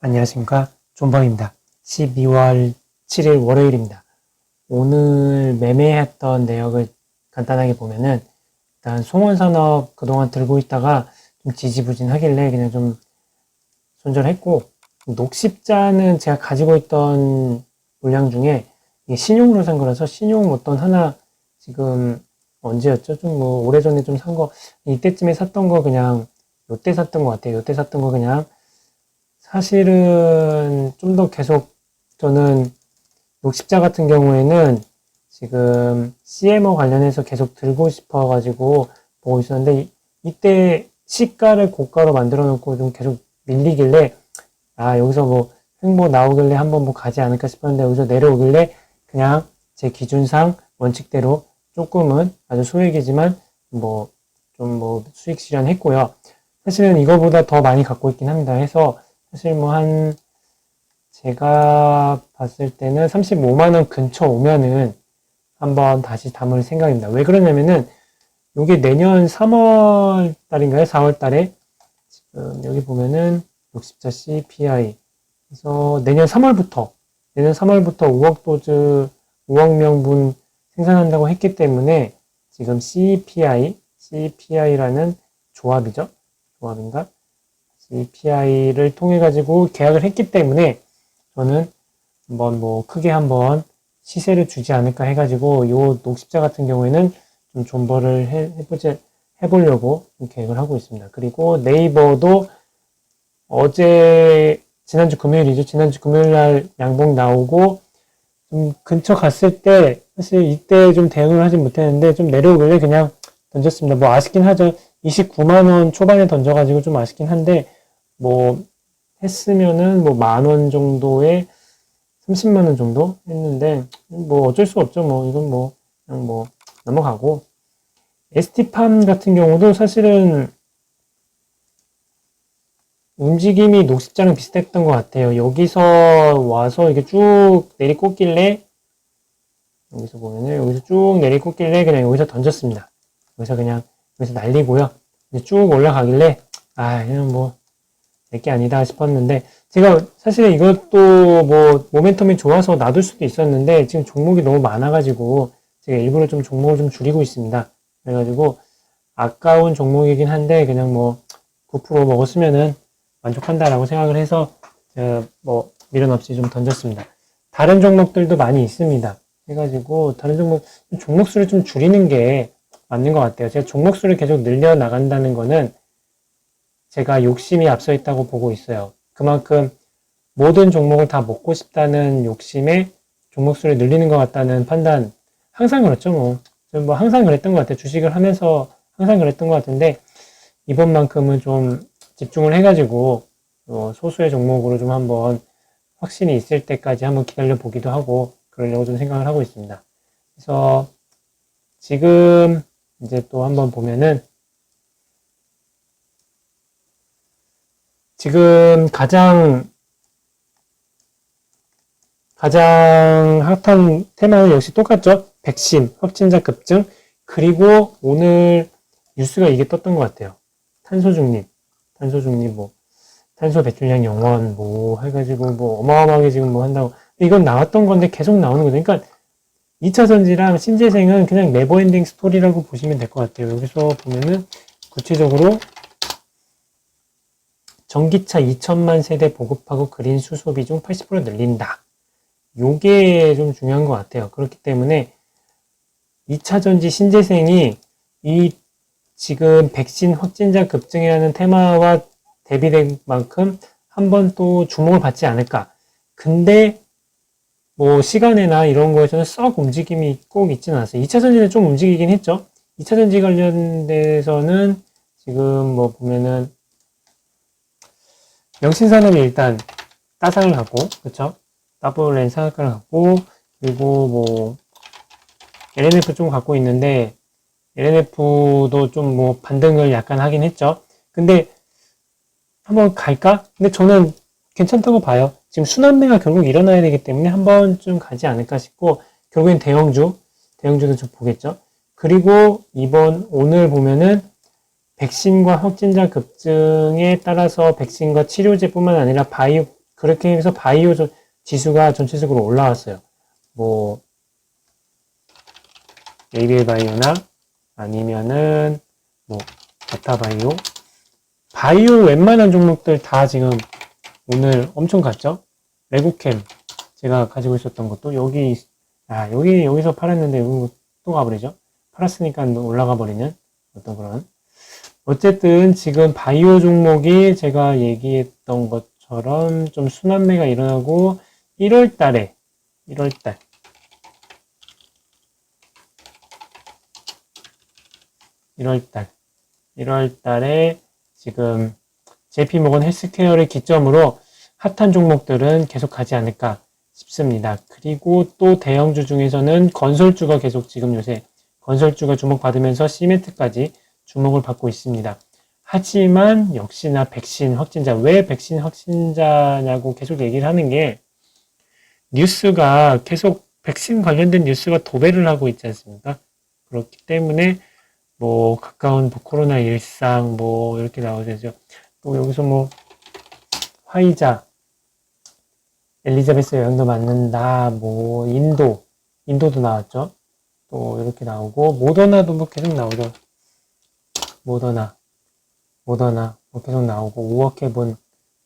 안녕하십니까. 존버입니다. 12월 7일 월요일입니다. 오늘 매매했던 내역을 간단하게 보면은 일단 송원산업 그동안 들고 있다가 좀 지지부진 하길래 그냥 좀 손절했고 녹십자는 제가 가지고 있던 물량 중에 신용으로 산 거라서 신용 어떤 하나 지금 언제였죠? 좀 뭐 오래전에 좀 산 거 이때쯤에 샀던 거 그냥 요때 샀던 것 같아요. 요때 샀던 거 그냥 사실은 좀 더 계속 저는 녹십자 같은 경우에는 지금 CMO 관련해서 계속 들고 싶어 가지고 보고 있었는데 이- 이때 시가를 고가로 만들어 놓고 좀 계속 밀리길래 아 여기서 뭐 횡보 나오길래 한번 뭐 가지 않을까 싶었는데 여기서 내려오길래 그냥 제 기준상 원칙대로 조금은 아주 소액이지만 뭐 좀뭐 수익 실현했고요. 사실은 이거보다 더 많이 갖고 있긴 합니다. 해서 사실 뭐 한 제가 봤을 때는 35만 원 근처 오면은 한번 다시 담을 생각입니다. 왜 그러냐면은 요게 내년 3월 달인가요? 4월 달에 지금 여기 보면은 60자 CPI 그래서 내년 3월부터 내년 3월부터 5억 도즈 5억 명분 생산한다고 했기 때문에 지금 CPI CPI라는 조합이죠. 조합인가? CPI를 통해 가지고 계약을 했기 때문에 저는 한번 뭐 크게 한번 시세를 주지 않을까 해가지고 요 녹십자 같은 경우에는 좀 존버를 해, 해보지 해보려고 좀 계획을 하고 있습니다. 그리고 네이버도 어제 지난주 금요일이죠. 지난주 금요일 날 양봉 나오고 좀 근처 갔을 때 사실 이때 좀 대응을 하지 못했는데 좀 내려오길래 그냥 던졌습니다. 뭐 아쉽긴 하죠. 29만 원 초반에 던져가지고 좀 아쉽긴 한데 뭐 했으면은 뭐 만 원 정도에 30만 원 정도 했는데 뭐 어쩔 수 없죠. 뭐 이건 뭐 그냥 뭐 넘어가고 ST팜 같은 경우도 사실은 움직임이 녹십자랑 비슷했던 것 같아요. 여기서 와서 이렇게 쭉 내리꽂길래 여기서 보면은 여기서 쭉 내리꽂길래 그냥 여기서 던졌습니다. 여기서 그냥 여기서 날리고요. 이제 쭉 올라가길래 아 이건 뭐 내게 아니다 싶었는데 제가 사실 이것도 뭐 모멘텀이 좋아서 놔둘 수도 있었는데 지금 종목이 너무 많아가지고 제가 일부러 좀 종목을 좀 줄이고 있습니다. 그래가지고 아까운 종목이긴 한데 그냥 뭐 9% 먹었으면은 만족한다라고 생각을 해서 제가 뭐 미련 없이 좀 던졌습니다. 다른 종목들도 많이 있습니다. 해가지고 다른 종목 종목 수를 좀 줄이는 게 맞는 것 같아요. 제가 종목 수를 계속 늘려 나간다는 거는 제가 욕심이 앞서 있다고 보고 있어요. 그만큼 모든 종목을 다 먹고 싶다는 욕심에 종목 수를 늘리는 것 같다는 판단 항상 그렇죠 뭐. 뭐 항상 그랬던 것 같아요. 주식을 하면서 항상 그랬던 것 같은데 이번만큼은 좀 집중을 해가지고 어, 소수의 종목으로 좀 한번 확신이 있을 때까지 한번 기다려 보기도 하고 그러려고 좀 생각을 하고 있습니다. 그래서 지금 이제 또 한번 보면은 지금 가장 가장 핫한 테마는 역시 똑같죠. 백신 확진자 급증 그리고 오늘 뉴스가 이게 떴던 것 같아요. 탄소 중립, 탄소 중립 뭐 탄소 배출량 영원 뭐 해가지고 뭐 어마어마하게 지금 뭐 한다고 이건 나왔던 건데 계속 나오는 거죠. 그러니까 2차 전지랑 신재생은 그냥 네버엔딩 스토리라고 보시면 될 것 같아요. 여기서 보면은 구체적으로 전기차 2천만 세대 보급하고 그린 수소 비 중 80% 늘린다. 요게 좀 중요한 것 같아요. 그렇기 때문에 2차 전지 신재생이 이 지금 백신 확진자 급증이라는 테마와 대비된 만큼 한 번 또 주목을 받지 않을까. 근데 뭐 시간이나 이런 거에서는 썩 움직임이 꼭 있지는 않았어요. 2차 전지는 좀 움직이긴 했죠. 2차 전지 관련돼서는 지금 뭐 보면은 명신산업이 일단 따상을 갖고 그쵸? 더블랜 상한가를 갖고 그리고 뭐 LNF 좀 갖고 있는데 LNF도 좀 뭐 반등을 약간 하긴 했죠. 근데 한번 갈까? 근데 저는 괜찮다고 봐요. 지금 순환매가 결국 일어나야 되기 때문에 한 번쯤 가지 않을까 싶고 결국엔 대형주, 대형주도 좀 보겠죠. 그리고 이번 오늘 보면은 백신과 확진자 급증에 따라서 백신과 치료제뿐만 아니라 바이오 그렇게 해서 바이오 저- 지수가 전체적으로 올라왔어요. 뭐, ABL 바이오나 아니면은 뭐, 베타바이오. 바이오 웬만한 종목들 다 지금 오늘 엄청 갔죠? 레고캠. 제가 가지고 있었던 것도 여기, 아, 여기, 여기서 팔았는데 여기 또 가버리죠? 팔았으니까 올라가 버리는 어떤 그런. 어쨌든 지금 바이오 종목이 제가 얘기했던 것처럼 좀 순환매가 일어나고 1월 달에, 1월 달. 1월 달. 1월 달에 지금 JP모건 헬스케어를 기점으로 핫한 종목들은 계속 가지 않을까 싶습니다. 그리고 또 대형주 중에서는 건설주가 계속 지금 요새 건설주가 주목받으면서 시멘트까지 주목을 받고 있습니다. 하지만 역시나 백신 확진자, 왜 백신 확진자냐고 계속 얘기를 하는 게 뉴스가 계속 백신 관련된 뉴스가 도배를 하고 있지 않습니까? 그렇기 때문에 뭐 가까운 뭐 코로나 일상 뭐 이렇게 나오죠. 또 여기서 뭐 화이자 엘리자베스 여행도 맞는다. 뭐 인도 인도도 나왔죠. 또 이렇게 나오고 모더나도 뭐 계속 나오죠. 모더나 모더나 뭐 계속 나오고 우워케본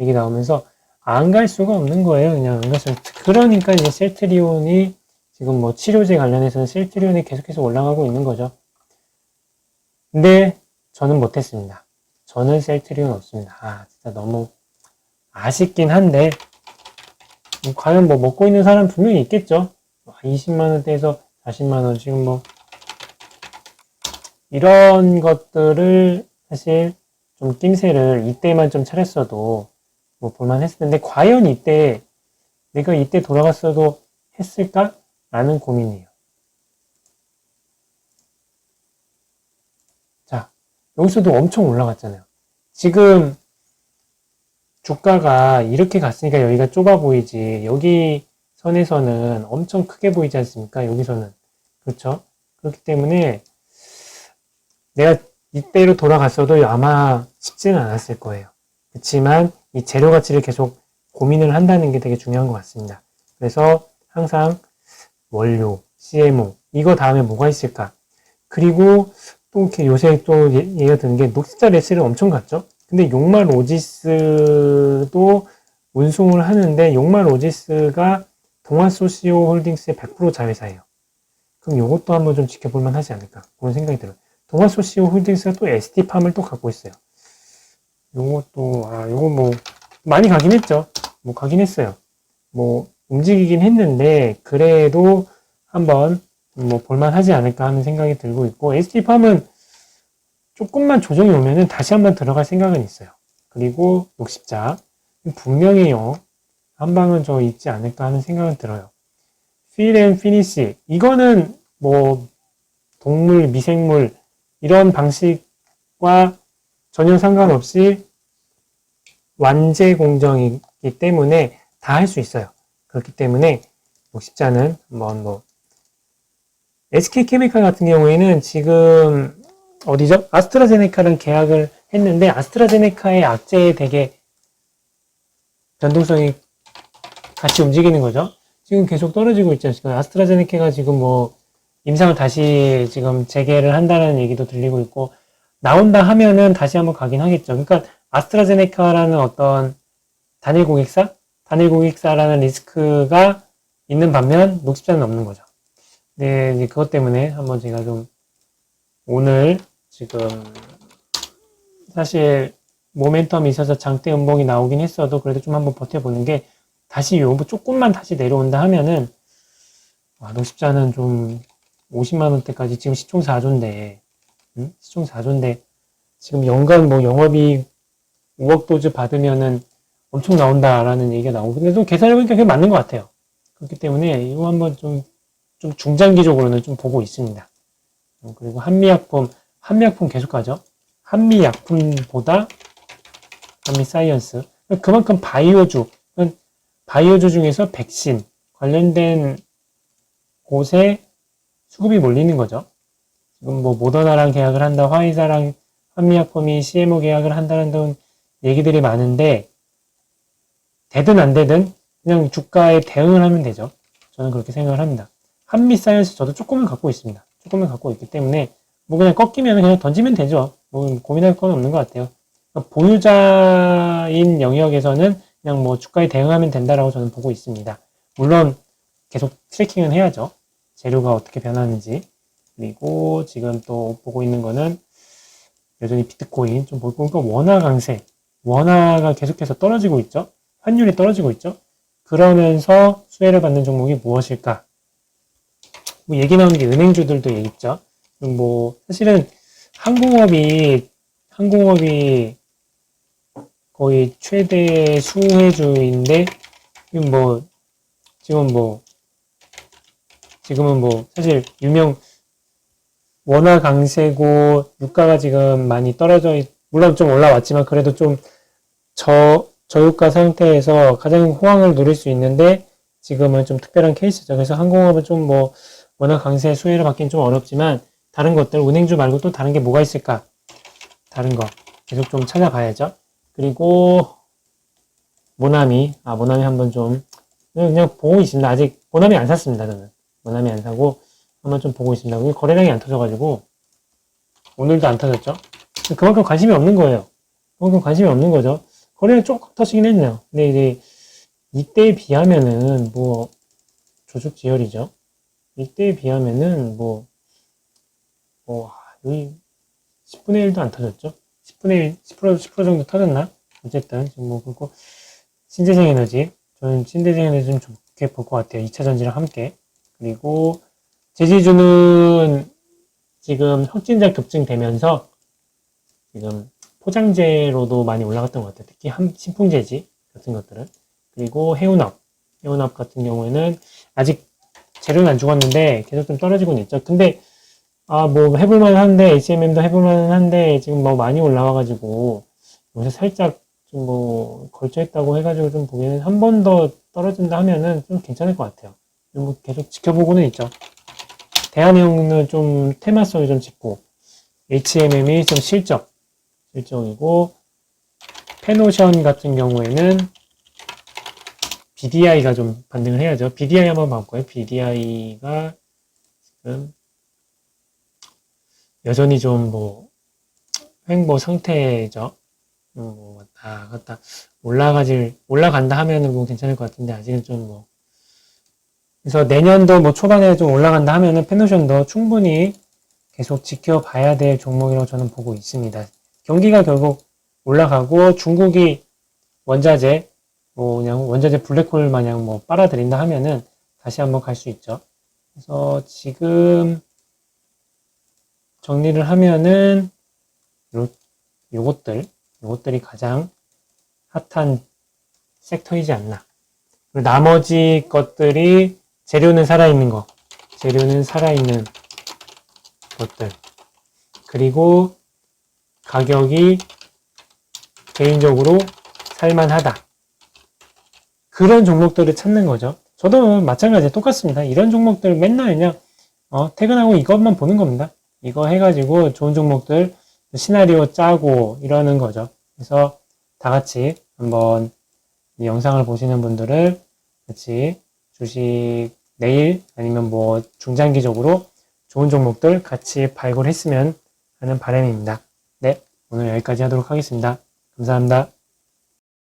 얘기 나오면서 안 갈 수가 없는 거예요. 그냥 안 갈 수. 그러니까 이제 셀트리온이 지금 뭐 치료제 관련해서는 셀트리온이 계속해서 올라가고 있는 거죠. 근데 저는 못했습니다. 저는 셀트리온 없습니다. 아, 진짜 너무 아쉽긴 한데, 뭐 과연 뭐 먹고 있는 사람 분명히 있겠죠? 20만 원대에서 40만 원, 지금 뭐, 이런 것들을 사실 좀 낌새를 이때만 좀 차렸어도 뭐 볼만 했을 텐데, 과연 이때, 내가 이때 돌아갔어도 했을까? 라는 고민이에요. 자, 여기서도 엄청 올라갔잖아요. 지금 주가가 이렇게 갔으니까 여기가 좁아 보이지. 여기 선에서는 엄청 크게 보이지 않습니까? 여기서는. 그렇죠? 그렇기 때문에 내가 이때로 돌아갔어도 아마 쉽지는 않았을 거예요. 그렇지만 이 재료 가치를 계속 고민을 한다는 게 되게 중요한 것 같습니다. 그래서 항상 원료, CMO, 이거 다음에 뭐가 있을까? 그리고 또 이렇게 요새 또 예- 얘기가 드는 게 녹색자 레스를 엄청 갔죠? 근데 용말 오지스도 운송을 하는데 용말 오지스가 동아소시오 홀딩스의 100% 자회사예요. 그럼 이것도 한번 좀 지켜볼 만하지 않을까 그런 생각이 들어요. 동아소시오 홀딩스가 또 ST팜을 또 갖고 있어요. 요것도 아 요거 뭐 많이 가긴 했죠. 뭐 가긴 했어요. 뭐 움직이긴 했는데 그래도 한번 뭐 볼만하지 않을까 하는 생각이 들고 있고 ST팜은 조금만 조정이 오면은 다시 한번 들어갈 생각은 있어요. 그리고 60자 분명히요 한 방은 저 있지 않을까 하는 생각은 들어요. 필앤 피니시 이거는 뭐 동물 미생물 이런 방식과 전혀 상관없이 완제 공정이기 때문에 다 할 수 있어요. 그렇기 때문에 60자는 한번 뭐 SK케미칼 같은 경우에는 지금 어디죠? 아스트라제네카랑 계약을 했는데 아스트라제네카의 악재에 되게 변동성이 같이 움직이는 거죠. 지금 계속 떨어지고 있지 않습니까? 아스트라제네카가 지금 뭐 임상을 다시 지금 재개를 한다는 얘기도 들리고 있고 나온다 하면은 다시 한번 가긴 하겠죠. 그러니까 아스트라제네카라는 어떤 단일 고객사, 단일 고객사라는 리스크가 있는 반면 녹십자는 없는 거죠. 네, 이제 그것 때문에 한번 제가 좀 오늘 지금 사실 모멘텀이 있어서 장대 음봉이 나오긴 했어도 그래도 좀 한번 버텨보는 게 다시 요 조금만 다시 내려온다 하면은 아, 녹십자는 좀 50만 원대까지 지금 시총 4조인데 음? 시총 4조인데 지금 연간 뭐 영업이 5억 도즈 받으면은 엄청 나온다라는 얘기가 나오고 근데 또 계산해보니까 그게 맞는 것 같아요. 그렇기 때문에 이거 한번 좀, 좀 중장기적으로는 좀 보고 있습니다. 어, 그리고 한미약품, 한미약품 계속 가죠. 한미약품보다 한미사이언스. 그만큼 바이오주, 바이오주 중에서 백신 관련된 곳에 수급이 몰리는 거죠. 지금 뭐 모더나랑 계약을 한다, 화이자랑 한미약품이 CMO 계약을 한다는 등 얘기들이 많은데 되든 안 되든 그냥 주가에 대응을 하면 되죠. 저는 그렇게 생각을 합니다. 한미 사이언스 저도 조금은 갖고 있습니다. 조금은 갖고 있기 때문에 뭐 그냥 꺾이면 그냥 던지면 되죠. 뭐 고민할 건 없는 것 같아요. 그러니까 보유자인 영역에서는 그냥 뭐 주가에 대응하면 된다라고 저는 보고 있습니다. 물론 계속 트래킹은 해야죠. 재료가 어떻게 변하는지. 그리고 지금 또 보고 있는 거는 여전히 비트코인 좀 보고 있고 원화 강세. 원화가 계속해서 떨어지고 있죠. 환율이 떨어지고 있죠. 그러면서 수혜를 받는 종목이 무엇일까? 뭐 얘기 나오는 게 은행주들도 얘기 있죠. 뭐 사실은 항공업이 항공업이 거의 최대 수혜주인데 뭐 지금 뭐 지금은 뭐 사실 유명 원화 강세고 유가가 지금 많이 떨어져 있, 물론 좀 올라왔지만 그래도 좀 저 저유가 상태에서 가장 호황을 누릴 수 있는데 지금은 좀 특별한 케이스죠. 그래서 항공업은 좀 뭐 워낙 강세 수혜를 받기는 좀 어렵지만 다른 것들 은행주 말고 또 다른 게 뭐가 있을까? 다른 거 계속 좀 찾아봐야죠. 그리고 모나미 아 모나미 한번 좀 그냥 보고 있습니다. 아직 모나미 안 샀습니다. 저는 모나미 안 사고 한번 좀 보고 있습니다. 우리 거래량이 안 터져가지고 오늘도 안 터졌죠. 그만큼 관심이 없는 거예요. 그만큼 관심이 없는 거죠. 거래량 조금 터지긴 했네요. 근데 이제 이때에 비하면은 뭐 조직 지열이죠. 이때에 비하면은 뭐, 뭐, 여기 10분의 1도 안 터졌죠? 10분의 1, 10%, 10% 정도 터졌나? 어쨌든, 지금 뭐, 그리고, 신재생 에너지. 저는 신재생 에너지 좀 좋게 볼 것 같아요. 2차 전지랑 함께. 그리고, 제지주는 지금 확진자 급증되면서 지금 포장재로도 많이 올라갔던 것 같아요. 특히 함, 신풍재지 같은 것들은. 그리고 해운업. 해운업 같은 경우에는 아직 재료는 안 죽었는데 계속 좀 떨어지고는 있죠. 근데 아 뭐 해볼만 한데 HMM도 해볼만 한데 지금 뭐 많이 올라와가지고 여기서 살짝 좀 뭐 걸쳐있다고 해가지고 좀 보기에는 한 번 더 떨어진다 하면은 좀 괜찮을 것 같아요. 뭐 계속 지켜보고는 있죠. 대한해운은 좀 테마성이 좀 짙고 HMM이 좀 실적 실적이고 페노션 같은 경우에는 BDI가 좀 반등을 해야죠. BDI 한번 봐볼까요? BDI가 지금 여전히 좀 뭐 횡보 상태죠. 음, 뭐 왔다 갔다 올라가질 올라간다 하면은 뭐 괜찮을 것 같은데 아직은 좀뭐 그래서 내년도 뭐 초반에 좀 올라간다 하면은 페노션도 충분히 계속 지켜봐야 될 종목이라고 저는 보고 있습니다. 경기가 결국 올라가고 중국이 원자재 뭐 그냥 원자재 블랙홀 마냥 뭐 빨아들인다 하면은 다시 한번 갈 수 있죠. 그래서 지금 정리를 하면은 요 요것들 요것들이 가장 핫한 섹터이지 않나. 그리고 나머지 것들이 재료는 살아있는 거, 재료는 살아있는 것들. 그리고 가격이 개인적으로 살만하다. 그런 종목들을 찾는 거죠. 저도 마찬가지 똑같습니다. 이런 종목들 맨날 그냥 어, 퇴근하고 이것만 보는 겁니다. 이거 해가지고 좋은 종목들 시나리오 짜고 이러는 거죠. 그래서 다 같이 한번 이 영상을 보시는 분들을 같이 주식 내일 아니면 뭐 중장기적으로 좋은 종목들 같이 발굴했으면 하는 바람입니다. 네, 오늘 여기까지 하도록 하겠습니다. 감사합니다.